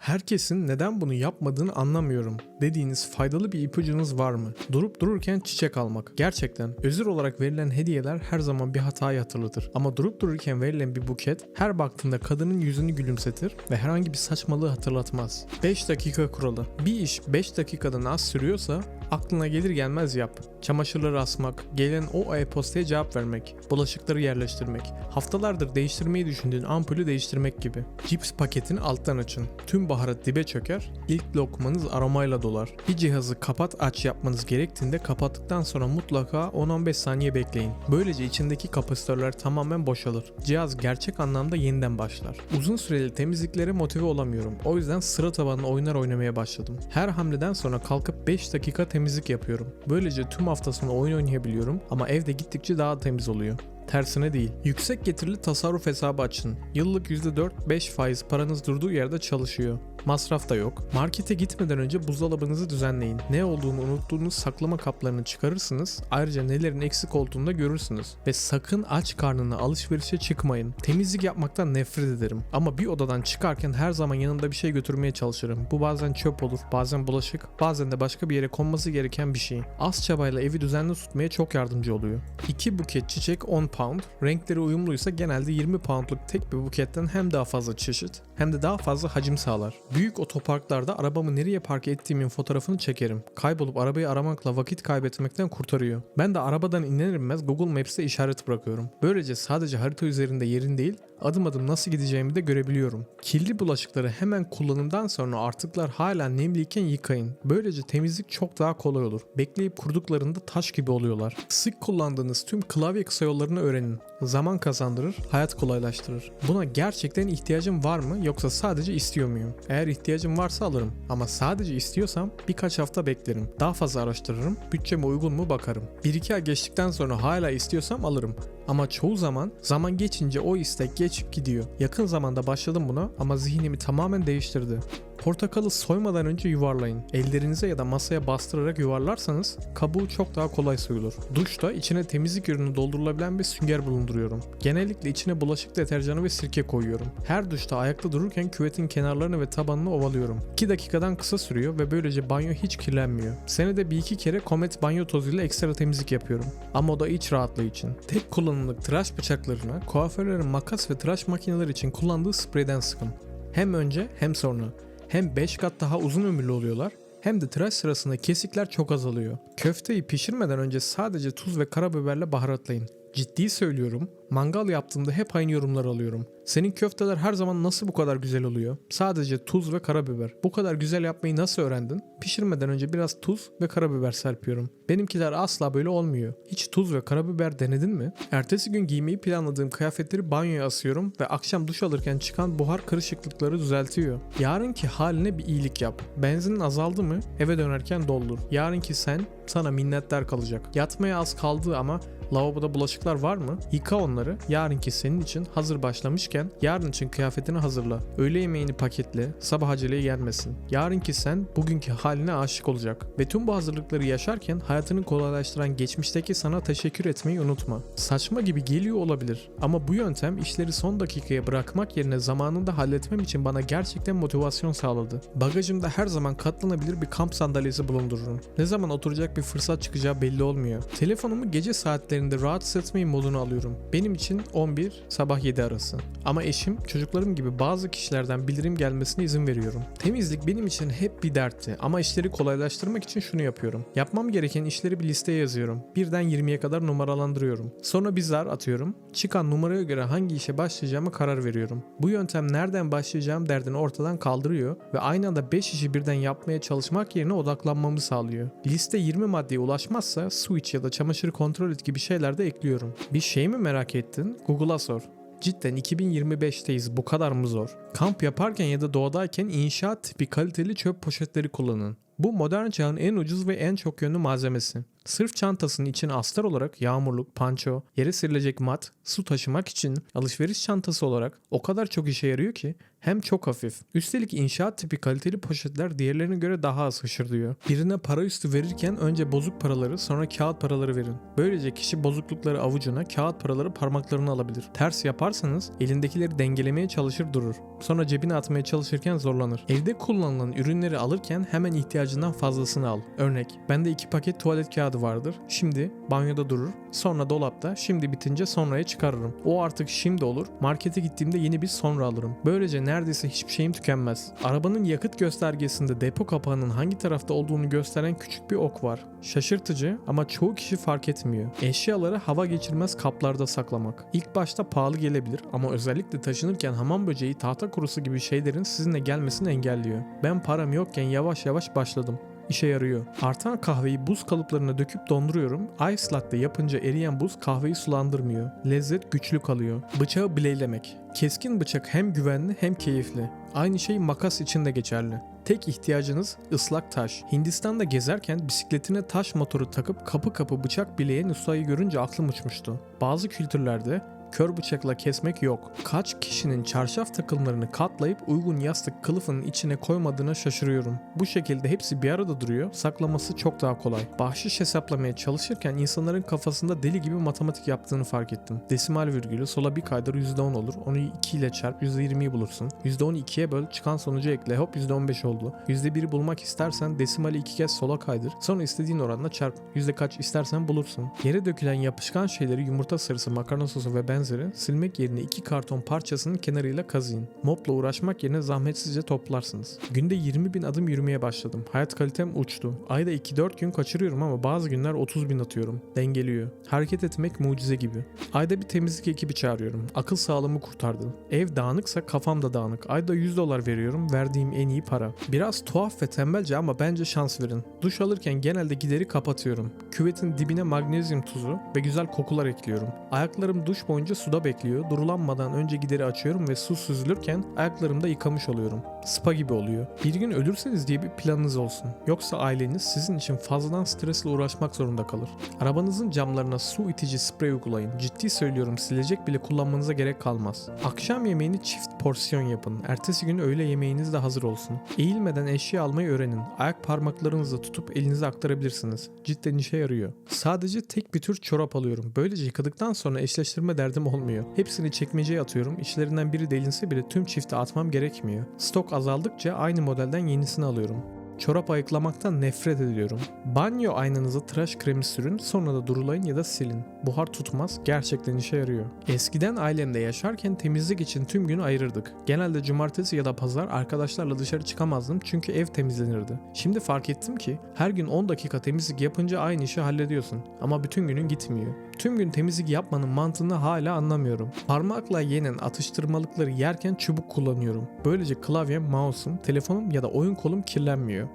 Herkesin neden bunu yapmadığını anlamıyorum dediğiniz faydalı bir ipucunuz var mı? Durup dururken çiçek almak. Gerçekten özür olarak verilen hediyeler her zaman bir hatayı hatırlatır. Ama durup dururken verilen bir buket her baktığında kadının yüzünü gülümsetir ve herhangi bir saçmalığı hatırlatmaz. 5 dakika kuralı. Bir iş 5 dakikadan az sürüyorsa aklına gelir gelmez yap. Çamaşırları asmak, gelen o e-postaya cevap vermek, bulaşıkları yerleştirmek, haftalardır değiştirmeyi düşündüğün ampulü değiştirmek gibi. Cips paketini alttan açın. Tüm baharat dibe çöker, ilk lokmanız aromayla dolar. Bir cihazı kapat aç yapmanız gerektiğinde kapattıktan sonra mutlaka 10-15 saniye bekleyin. Böylece içindeki kapasitörler tamamen boşalır. Cihaz gerçek anlamda yeniden başlar. Uzun süreli temizliklere motive olamıyorum. O yüzden sıra tabanlı oyunlar oynamaya başladım. Her hamleden sonra kalkıp 5 dakika temizlik yapıyorum. Böylece tüm hafta sonu oyun oynayabiliyorum ama evde gittikçe daha temiz oluyor. Tersine değil. Yüksek getirili tasarruf hesabı açın. Yıllık %4-5 faiz paranız durduğu yerde çalışıyor. Masraf da yok. Markete gitmeden önce buzdolabınızı düzenleyin. Ne olduğunu unuttuğunuz saklama kaplarını çıkarırsınız. Ayrıca nelerin eksik olduğunu da görürsünüz. Ve sakın aç karnına alışverişe çıkmayın. Temizlik yapmaktan nefret ederim. Ama bir odadan çıkarken her zaman yanımda bir şey götürmeye çalışırım. Bu bazen çöp olur, bazen bulaşık, bazen de başka bir yere konması gereken bir şey. Az çabayla evi düzenli tutmaya çok yardımcı oluyor. 2 buket çiçek 10 pound. Renkleri uyumluysa genelde 20 poundluk tek bir buketten hem daha fazla çeşit hem de daha fazla hacim sağlar. Büyük otoparklarda arabamı nereye park ettiğimin fotoğrafını çekerim. Kaybolup arabayı aramakla vakit kaybetmekten kurtarıyor. Ben de arabadan iner inmez Google Maps'te işaret bırakıyorum. Böylece sadece harita üzerinde yerin değil, adım adım nasıl gideceğimi de görebiliyorum. Kirli bulaşıkları hemen kullanımdan sonra artıklar hala nemliyken yıkayın. Böylece temizlik çok daha kolay olur. Bekleyip kurduklarında taş gibi oluyorlar. Sık kullandığınız tüm klavye kısa yollarını öğrenin. Zaman kazandırır, hayat kolaylaştırır. Buna gerçekten ihtiyacım var mı yoksa sadece istiyor muyum? Eğer ihtiyacım varsa alırım ama sadece istiyorsam birkaç hafta beklerim. Daha fazla araştırırım, bütçeme uygun mu bakarım. 1-2 ay geçtikten sonra hala istiyorsam alırım. Ama çoğu zaman zaman geçince o istek geçip gidiyor. Yakın zamanda başladım buna ama zihnimi tamamen değiştirdi. Portakalı soymadan önce yuvarlayın. Ellerinize ya da masaya bastırarak yuvarlarsanız kabuğu çok daha kolay soyulur. Duşta içine temizlik ürünü doldurulabilen bir sünger bulunduruyorum. Genellikle içine bulaşık deterjanı ve sirke koyuyorum. Her duşta ayakta dururken küvetin kenarlarını ve tabanını ovalıyorum. 2 dakikadan kısa sürüyor ve böylece banyo hiç kirlenmiyor. Senede bir iki kere Comet banyo tozuyla ekstra temizlik yapıyorum. Ama o da iç rahatlığı için. Tek kullanımlık tıraş bıçaklarına kuaförlerin makas ve tıraş makineleri için kullandığı spreyden sıkın. Hem önce hem sonra. Hem 5 kat daha uzun ömürlü oluyorlar hem de tıraş sırasında kesikler çok azalıyor. Köfteyi pişirmeden önce sadece tuz ve karabiberle baharatlayın. Ciddi söylüyorum. Mangal yaptığımda hep aynı yorumlar alıyorum. Senin köfteler her zaman nasıl bu kadar güzel oluyor? Sadece tuz ve karabiber. Bu kadar güzel yapmayı nasıl öğrendin? Pişirmeden önce biraz tuz ve karabiber serpiyorum. Benimkiler asla böyle olmuyor. Hiç tuz ve karabiber denedin mi? Ertesi gün giymeyi planladığım kıyafetleri banyoya asıyorum ve akşam duş alırken çıkan buhar kırışıklıkları düzeltiyor. Yarınki haline bir iyilik yap. Benzinin azaldı mı? Eve dönerken doldur. Yarınki sen sana minnettar kalacak. Yatmaya az kaldı ama Lavaboda bulaşıklar var mı? Yıka onları. Yarınki senin için hazır başlamışken yarın için kıyafetini hazırla. Öğle yemeğini paketle. Sabah aceleye gelmesin. Yarınki sen bugünkü haline aşık olacak. Ve tüm bu hazırlıkları yaşarken hayatını kolaylaştıran geçmişteki sana teşekkür etmeyi unutma. Saçma gibi geliyor olabilir ama bu yöntem işleri son dakikaya bırakmak yerine zamanında halletmem için bana gerçekten motivasyon sağladı. Bagajımda her zaman katlanabilir bir kamp sandalyesi bulundururum. Ne zaman oturacak bir fırsat çıkacağı belli olmuyor. Telefonumu gece saatlerinde rahatsız etmeyin modunu alıyorum. Benim için 11 sabah 7 arası. Ama eşim çocuklarım gibi bazı kişilerden bildirim gelmesine izin veriyorum. Temizlik benim için hep bir dertti ama işleri kolaylaştırmak için şunu yapıyorum. Yapmam gereken işleri bir listeye yazıyorum. Birden 20'ye kadar numaralandırıyorum. Sonra bir zar atıyorum. Çıkan numaraya göre hangi işe başlayacağıma karar veriyorum. Bu yöntem nereden başlayacağım derdini ortadan kaldırıyor ve aynı anda 5 işi birden yapmaya çalışmak yerine odaklanmamı sağlıyor. Liste 20 maddeye ulaşmazsa switch ya da çamaşırı kontrol et gibi şeyler de ekliyorum. Bir şey mi merak ettin? Google'a sor. Cidden 2025'teyiz bu kadar mı zor? Kamp yaparken ya da doğadayken inşaat tipi kaliteli çöp poşetleri kullanın. Bu modern çağın en ucuz ve en çok yönlü malzemesi. Sırf çantasının içine astar olarak yağmurluk, panço, yere serilecek mat, su taşımak için alışveriş çantası olarak o kadar çok işe yarıyor ki hem çok hafif. Üstelik inşaat tipi kaliteli poşetler diğerlerine göre daha az hışırdıyor. Birine para üstü verirken önce bozuk paraları sonra kağıt paraları verin. Böylece kişi bozuklukları avucuna, kağıt paraları parmaklarına alabilir. Ters yaparsanız elindekileri dengelemeye çalışır durur. Sonra cebine atmaya çalışırken zorlanır. Evde kullanılan ürünleri alırken hemen ihtiyacından fazlasını al. Örnek, bende iki paket tuvalet kağıdı vardır. Şimdi banyoda durur. Sonra dolapta, şimdi bitince sonraya çıkarırım. O artık şimdi olur. Markete gittiğimde yeni bir sonra alırım. Böylece neredeyse hiçbir şeyim tükenmez. Arabanın yakıt göstergesinde depo kapağının hangi tarafta olduğunu gösteren küçük bir ok var. Şaşırtıcı ama çoğu kişi fark etmiyor. Eşyaları hava geçirmez kaplarda saklamak. İlk başta pahalı gelebilir ama özellikle taşınırken hamam böceği, tahta kurusu gibi şeylerin sizinle gelmesini engelliyor. Ben param yokken yavaş yavaş başladım işe yarıyor. Artan kahveyi buz kalıplarına döküp donduruyorum. Ice latte yapınca eriyen buz kahveyi sulandırmıyor. Lezzet güçlü kalıyor. Bıçağı bileylemek. Keskin bıçak hem güvenli hem keyifli. Aynı şey makas için de geçerli. Tek ihtiyacınız ıslak taş. Hindistan'da gezerken bisikletine taş motoru takıp kapı kapı bıçak bileyen ustayı görünce aklım uçmuştu. Bazı kültürlerde kör bıçakla kesmek yok. Kaç kişinin çarşaf takımlarını katlayıp uygun yastık kılıfının içine koymadığına şaşırıyorum. Bu şekilde hepsi bir arada duruyor, saklaması çok daha kolay. Bahşiş hesaplamaya çalışırken insanların kafasında deli gibi matematik yaptığını fark ettim. Desimal virgülü sola bir kaydır %10 olur, onu 2 ile çarp %20'yi bulursun. %10'u 2'ye böl, çıkan sonucu ekle, hop %15 oldu. %1'i bulmak istersen desimali iki kez sola kaydır, sonra istediğin oranla çarp. Yüzde kaç istersen bulursun. Yere dökülen yapışkan şeyleri yumurta sarısı, makarna sosu ve benzeri silmek yerine iki karton parçasının kenarıyla kazıyın. Mopla uğraşmak yerine zahmetsizce toplarsınız. Günde 20 bin adım yürümeye başladım. Hayat kalitem uçtu. Ayda 2-4 gün kaçırıyorum ama bazı günler 30 bin atıyorum. Dengeliyor. Hareket etmek mucize gibi. Ayda bir temizlik ekibi çağırıyorum. Akıl sağlığımı kurtardı. Ev dağınıksa kafam da dağınık. Ayda 100 dolar veriyorum. Verdiğim en iyi para. Biraz tuhaf ve tembelce ama bence şans verin. Duş alırken genelde gideri kapatıyorum. Küvetin dibine magnezyum tuzu ve güzel kokular ekliyorum. Ayaklarım duş boyunca suda bekliyor. Durulanmadan önce gideri açıyorum ve su süzülürken ayaklarımda yıkamış oluyorum. Spa gibi oluyor. Bir gün ölürseniz diye bir planınız olsun. Yoksa aileniz sizin için fazladan stresle uğraşmak zorunda kalır. Arabanızın camlarına su itici sprey uygulayın. Ciddi söylüyorum silecek bile kullanmanıza gerek kalmaz. Akşam yemeğini çift porsiyon yapın. Ertesi gün öğle yemeğiniz de hazır olsun. Eğilmeden eşya almayı öğrenin. Ayak parmaklarınızla tutup elinize aktarabilirsiniz. Cidden işe yarıyor. Sadece tek bir tür çorap alıyorum. Böylece yıkadıktan sonra eşleştirme derdim olmuyor. Hepsini çekmeceye atıyorum. İçlerinden biri delinse bile tüm çifte atmam gerekmiyor. Stok azaldıkça aynı modelden yenisini alıyorum. Çorap ayıklamaktan nefret ediyorum. Banyo aynanıza tıraş kremi sürün sonra da durulayın ya da silin. Buhar tutmaz gerçekten işe yarıyor. Eskiden ailemde yaşarken temizlik için tüm günü ayırırdık. Genelde cumartesi ya da pazar arkadaşlarla dışarı çıkamazdım çünkü ev temizlenirdi. Şimdi fark ettim ki her gün 10 dakika temizlik yapınca aynı işi hallediyorsun. Ama bütün günün gitmiyor. Tüm gün temizlik yapmanın mantığını hala anlamıyorum. Parmakla yenen atıştırmalıkları yerken çubuk kullanıyorum. Böylece klavyem, mouse'um, telefonum ya da oyun kolum kirlenmiyor.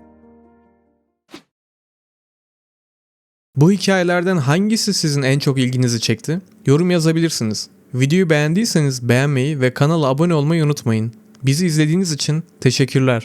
Bu hikayelerden hangisi sizin en çok ilginizi çekti? Yorum yazabilirsiniz. Videoyu beğendiyseniz beğenmeyi ve kanala abone olmayı unutmayın. Bizi izlediğiniz için teşekkürler.